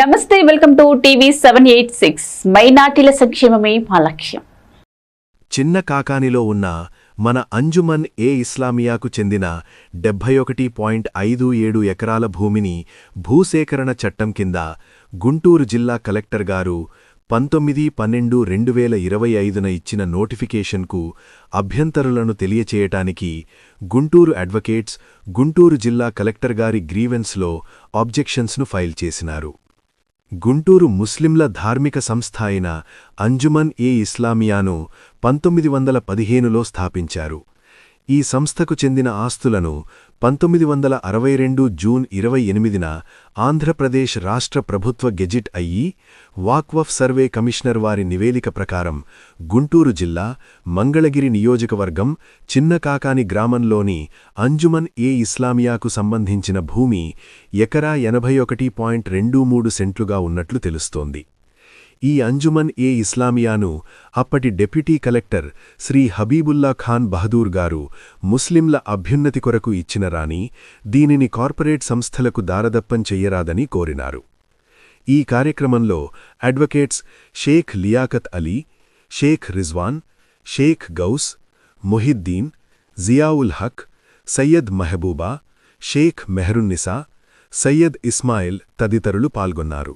నమస్తే welcome to TV seven eight six. మైనార్టీల సంక్షేమమే మా లక్ష్యం. చిన్న కాకానిలో ఉన్న మన అంజుమన్ ఏ ఇస్లామియాకు చెందిన డెబ్భై ఒకటి పాయింట్ ఐదు ఏడు ఎకరాల భూమిని భూసేకరణ చట్టం కింద గుంటూరు జిల్లా కలెక్టర్ గారు పంతొమ్మిది పన్నెండు రెండు వేల ఇరవై ఐదున ఇచ్చిన నోటిఫికేషన్కు అభ్యంతరులను తెలియచేయటానికి గుంటూరు అడ్వకేట్స్ గుంటూరు జిల్లా కలెక్టర్ గారి గ్రీవెన్స్లో ఆబ్జెక్షన్స్ను ఫైల్ చేసినారు. గుంటూరు ముస్లింల ధార్మిక సంస్థ అయిన అంజుమన్ ఏ ఇస్లామియాను పంతొమ్మిది వందల పదిహేనులో స్థాపించారు. ఈ సంస్థకు చెందిన ఆస్తులను పంతొమ్మిది వందల అరవై రెండు జూన్ ఇరవై ఎనిమిదిన ఆంధ్రప్రదేశ్ రాష్ట్ర ప్రభుత్వ గెజిట్ అయ్యి వాక్వఫ్ సర్వే కమిషనర్ వారి నివేదిక ప్రకారం గుంటూరు జిల్లా మంగళగిరి నియోజకవర్గం చిన్నకాకాని గ్రామంలోని అంజుమన్ ఏ ఇస్లామియాకు సంబంధించిన భూమి ఎకరా ఎనభై ఒకటి పాయింట్ రెండు మూడు సెంట్లుగా ఉన్నట్లు తెలుస్తోంది. ఈ అంజుమన్ ఏ ఇస్లామియాను? అప్పటి డెప్యూటీ కలెక్టర్ శ్రీ హబీబుల్లా ఖాన్ బహదూర్ గారు ముస్లింల అభ్యున్నతి కొరకు ఇచ్చిన రాని దీనిని కార్పొరేట్ సంస్థలకు దారదప్పం చెయ్యరాదని కోరినారు. ఈ కార్యక్రమంలో అడ్వకేట్స్ షేక్ లియాకత్ అలీ షేక్ రిజ్వాన్ షేక్ గౌస్ మొహిద్దీన్ జియావుల్ హక్ సయ్యద్ మెహబూబా షేక్ మెహరున్నిసా సయ్యద్ ఇస్మాయిల్ తదితరులు పాల్గొన్నారు.